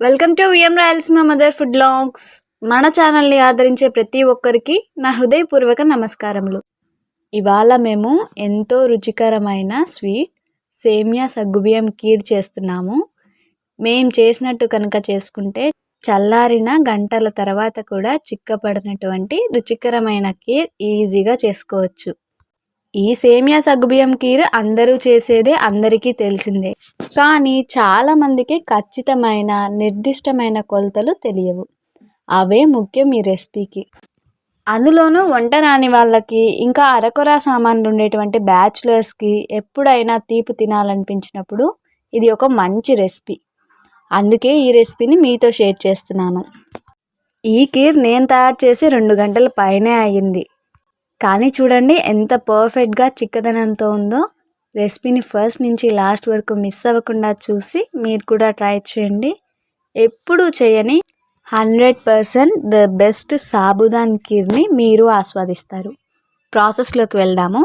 Welcome to VM Rayalaseema mother food longs మన ఛానల్ని ఆదరించే ప్రతి ఒక్కరికి నా హృదయపూర్వక నమస్కారములు. ఇవాళ మేము ఎంతో రుచికరమైన స్వీట్ సేమియా సగ్గుబియ్యం కీర్ చేస్తున్నాము. మేము చేసినట్టు కనుక చేసుకుంటే చల్లారిన గంటల తర్వాత కూడా చిక్కపడినటువంటి రుచికరమైన కీర్ ఈజీగా చేసుకోవచ్చు. ఈ సేమియా సగ్గుబియ్యం కీర్ అందరూ చేసేదే అందరికీ తెలిసిందే. కానీ చాలామందికి ఖచ్చితమైన నిర్దిష్టమైన కొలతలు తెలియవు. అవే ముఖ్యం ఈ రెసిపీకి. అందులోనూ వంట రాని వాళ్ళకి ఇంకా అరకొర సామాన్లు ఉండేటువంటి బ్యాచులర్స్కి ఎప్పుడైనా తీపి తినాలనిపించినప్పుడు ఇది ఒక మంచి రెసిపీ. అందుకే ఈ రెసిపీని మీతో షేర్ చేస్తున్నాను. ఈ కీర్ నేను తయారు చేసి రెండు గంటల పైనే అయ్యింది. కానీ చూడండి ఎంత పర్ఫెక్ట్గా చిక్కదనంతో ఉందో. రెసిపీని ఫస్ట్ నుంచి లాస్ట్ వరకు మిస్ అవ్వకుండా చూసి మీరు కూడా ట్రై చేయండి. ఎప్పుడు చేయని hundred percent the best sabudana కీర్ని మీరు ఆస్వాదిస్తారు. ప్రాసెస్లోకి వెళ్దాము.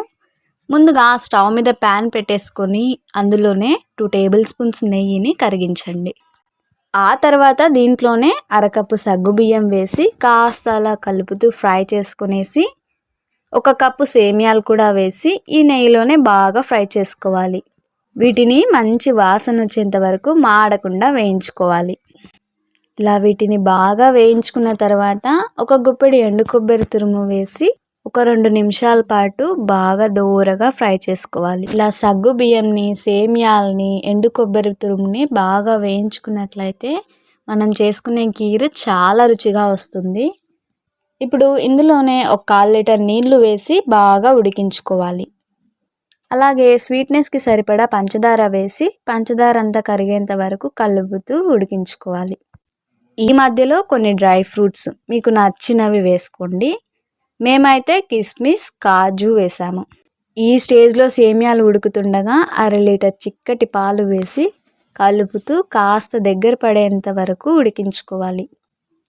ముందుగా స్టవ్ మీద ప్యాన్ పెట్టేసుకొని అందులోనే టూ టేబుల్ స్పూన్స్ నెయ్యిని కరిగించండి. ఆ తర్వాత దీంట్లోనే అరకప్పు సగ్గుబియ్యం వేసి కాస్త అలా కలుపుతూ ఫ్రై చేసుకునేసి ఒక కప్పు సేమియాలు కూడా వేసి ఈ నెయ్యిలోనే బాగా ఫ్రై చేసుకోవాలి. వీటిని మంచి వాసన వచ్చేంత వరకు మాడకుండా వేయించుకోవాలి. ఇలా వీటిని బాగా వేయించుకున్న తర్వాత ఒక గుప్పెడి ఎండు కొబ్బరి తురుము వేసి ఒక రెండు నిమిషాల పాటు బాగా దూరగా ఫ్రై చేసుకోవాలి. ఇలా సగ్గు బియ్యంని సేమియాలని ఎండు కొబ్బరి తురుముని బాగా వేయించుకున్నట్లయితే మనం చేసుకునే కీరు చాలా రుచిగా వస్తుంది. ఇప్పుడు ఇందులోనే ఒక కాల్ లీటర్ నీళ్ళు వేసి బాగా ఉడికించుకోవాలి. అలాగే స్వీట్నెస్కి సరిపడా పంచదార వేసి పంచదార అంతా కరిగేంత వరకు కలుపుతూ ఉడికించుకోవాలి. ఈ మధ్యలో కొన్ని డ్రై ఫ్రూట్స్ మీకు నచ్చినవి వేసుకోండి. మేమైతే కిస్మిస్ కాజు వేసాము. ఈ స్టేజ్లో సేమియాలు ఉడుకుతుండగా అర లీటర్ చిక్కటి పాలు వేసి కలుపుతూ కాస్త దగ్గర పడేంత వరకు ఉడికించుకోవాలి.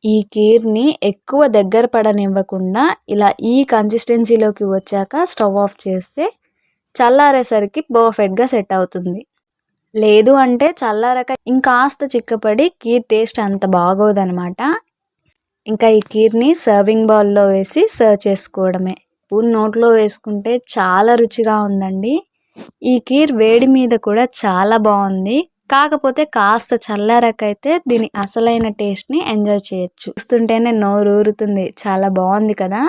ఈ కీర్ని ఎక్కువ దగ్గర పడనివ్వకుండా ఇలా ఈ కన్సిస్టెన్సీలోకి వచ్చాక స్టవ్ ఆఫ్ చేస్తే చల్లారేసరికి పర్ఫెక్ట్గా సెట్ అవుతుంది. లేదు అంటే చల్లారక ఇంకాస్త చిక్కపడి కీర్ టేస్ట్ అంత బాగోదనమాట. ఇంకా ఈ కీర్ని సర్వింగ్ బౌల్లో వేసి సర్వ్ చేసుకోవడమే. స్పూన్ నోట్లో వేసుకుంటే చాలా రుచిగా ఉందండి. ఈ కీర్ వేడి మీద కూడా చాలా బాగుంది. కాకపోతే కాస్త చల్లారకైతే దీని అసలైన టేస్ట్ని ఎంజాయ్ చేయొచ్చు. చూస్తుంటేనే నోరు ఊరుతుంది. చాలా బాగుంది కదా?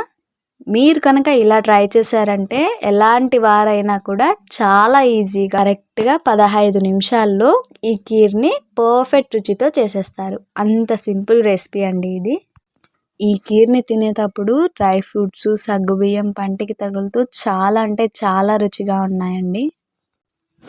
మీరు కనుక ఇలా ట్రై చేశారంటే ఎలాంటి వారైనా కూడా చాలా ఈజీగా కరెక్ట్గా పదహైదు నిమిషాల్లో ఈ కీర్ని పర్ఫెక్ట్ రుచితో చేసేస్తారు. అంత సింపుల్ రెసిపీ అండి ఇది. ఈ కీర్ని తినేటప్పుడు డ్రై ఫ్రూట్స్ సగ్గుబియ్యం పంటికి తగులుతూ చాలా అంటే చాలా రుచిగా ఉన్నాయండి.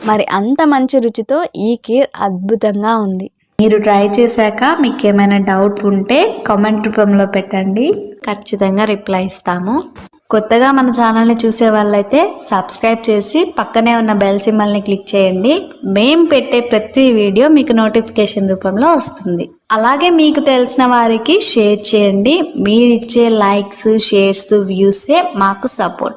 మరి అంత మంచి రుచితో ఈ కీర్ అద్భుతంగా ఉంది. మీరు ట్రై చేశాక మీకు ఏమైనా డౌట్ ఉంటే కామెంట్ రూపంలో పెట్టండి. ఖచ్చితంగా రిప్లై ఇస్తాము. కొత్తగా మన ఛానల్ని చూసే వాళ్ళైతే సబ్స్క్రైబ్ చేసి పక్కనే ఉన్న బెల్ సింబల్ని క్లిక్ చేయండి. మేం పెట్టే ప్రతి వీడియో మీకు నోటిఫికేషన్ రూపంలో వస్తుంది. అలాగే మీకు తెలిసిన వారికి షేర్ చేయండి. మీరు ఇచ్చే లైక్స్ షేర్స్ వ్యూసే మాకు సపోర్ట్.